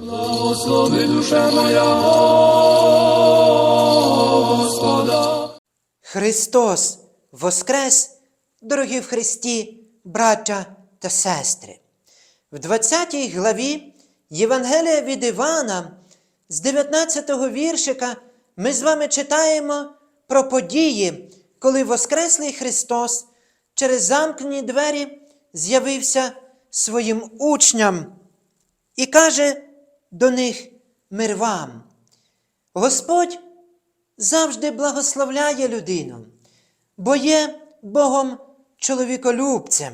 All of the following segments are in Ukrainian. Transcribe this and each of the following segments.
Благослови душа моя Господа. Христос Воскрес, дорогі в Христі, браття та сестри. В 20 главі Євангелія від Івана з 19 віршика ми з вами читаємо про події, коли Воскреслий Христос через замкнені двері з'явився своїм учням і каже до них мир вам. Господь завжди благословляє людину, бо є Богом чоловіколюбцем.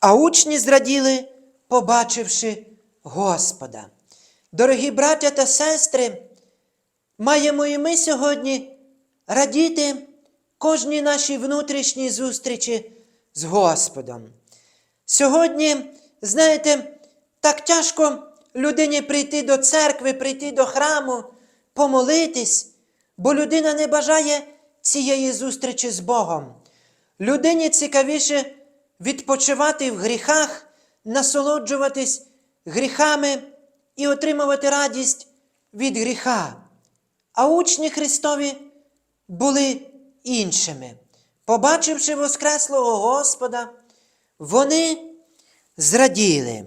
А учні зраділи, побачивши Господа. Дорогі браття та сестри, маємо і ми сьогодні радіти кожній нашій внутрішній зустрічі з Господом. Сьогодні, знаєте, так тяжко людині прийти до церкви, прийти до храму, помолитись, бо людина не бажає цієї зустрічі з Богом. Людині цікавіше відпочивати в гріхах, насолоджуватись гріхами і отримувати радість від гріха. А учні Христові були іншими. Побачивши Воскреслого Господа, вони зраділи.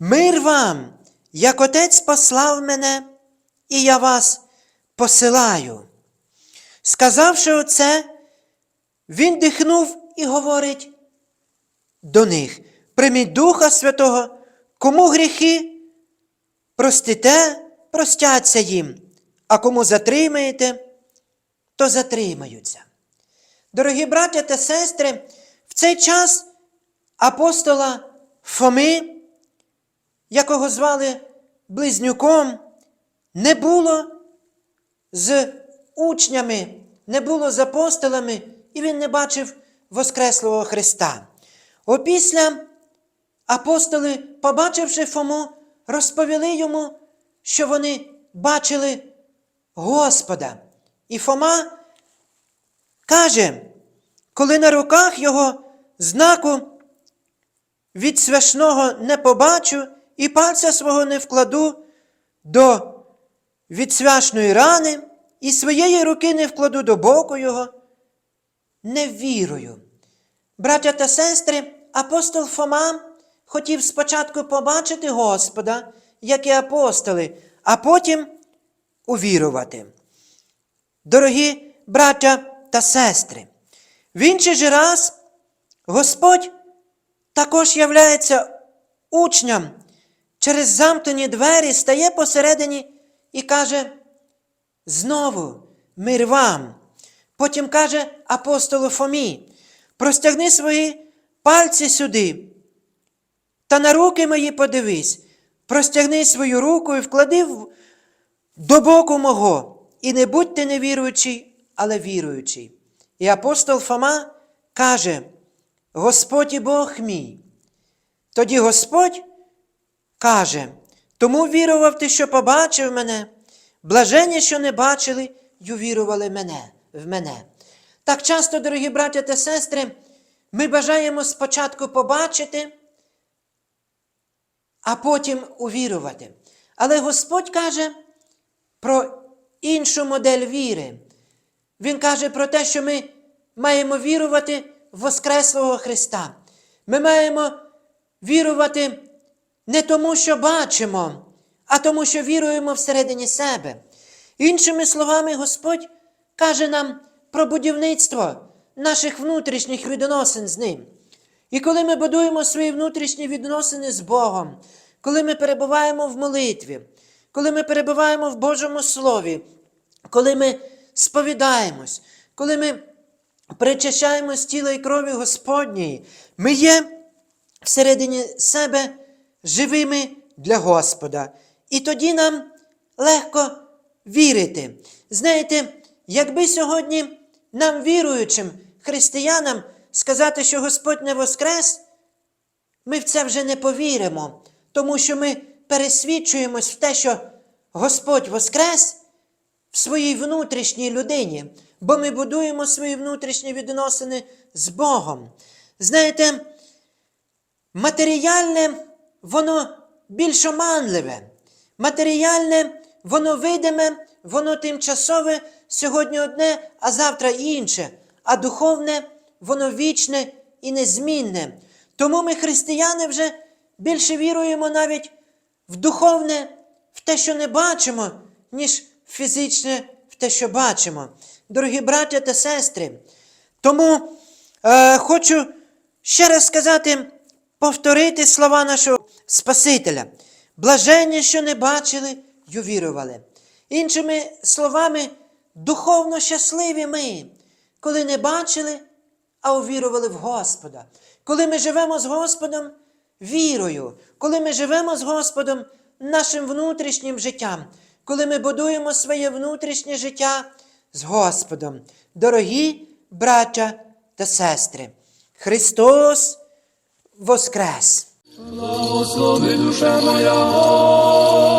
Мир вам, як Отець послав мене, і я вас посилаю. Сказавши оце, він дихнув і говорить до них: прийміть Духа Святого, кому гріхи, простите, простяться їм, а кому затримаєте, то затримаються. Дорогі браття та сестри, в цей час апостола Фоми, якого звали Близнюком, не було з учнями, не було з апостолами, і він не бачив Воскреслого Христа. Опісля апостоли, побачивши Фому, розповіли йому, що вони бачили Господа. І Фома каже, коли на руках його знаку від свяшного не побачу і пальця свого не вкладу до відсвяшної рани, і своєї руки не вкладу до боку його, не вірую. Браття та сестри, апостол Фома хотів спочатку побачити Господа, як і апостоли, а потім увірувати. Дорогі браття та сестри, в інший же раз Господь також являється учням через замкнені двері, стає посередині і каже, знову мир вам. Потім каже апостолу Фомі, простягни свої пальці сюди. Та на руки мої подивись, простягни свою руку і вклади до боку мого, і не будь ти невіруючий, але віруючий. І апостол Фома каже: Господь і Бог мій. Тоді Господь каже, тому вірував ти, що побачив мене, блажені, що не бачили, й увірували мене, в мене. Так часто, дорогі браття та сестри, ми бажаємо спочатку побачити, а потім увірувати. Але Господь каже про іншу модель віри. Він каже про те, що ми маємо вірувати в Воскреслого Христа. Ми маємо вірувати не тому, що бачимо, а тому, що віруємо всередині себе. Іншими словами, Господь каже нам про будівництво наших внутрішніх відносин з Ним. І коли ми будуємо свої внутрішні відносини з Богом, коли ми перебуваємо в молитві, коли ми перебуваємо в Божому Слові, коли ми сповідаємось, коли ми причащаємось тіла і крові Господньої, ми є всередині себе живими для Господа. І тоді нам легко вірити. Знаєте, якби сьогодні нам, віруючим християнам, сказати, що Господь не воскрес, ми в це вже не повіримо, тому що ми пересвідчуємось в те, що Господь воскрес в своїй внутрішній людині, бо ми будуємо свої внутрішні відносини з Богом. Знаєте, матеріальне, воно більш оманливе. Матеріальне, воно видиме, воно тимчасове, сьогодні одне, а завтра інше, а духовне, воно вічне і незмінне. Тому ми, християни, вже більше віруємо навіть в духовне, в те, що не бачимо, ніж в фізичне в те, що бачимо. Дорогі браття та сестри, тому е, хочу ще раз сказати, повторити слова нашого Спасителя. Блаженні, що не бачили й увірували. Іншими словами, духовно щасливі ми, коли не бачили, а увірували в Господа. Коли ми живемо з Господом вірою, коли ми живемо з Господом нашим внутрішнім життям, коли ми будуємо своє внутрішнє життя з Господом. Дорогі браття та сестри, Христос воскрес. Благослови душа моя.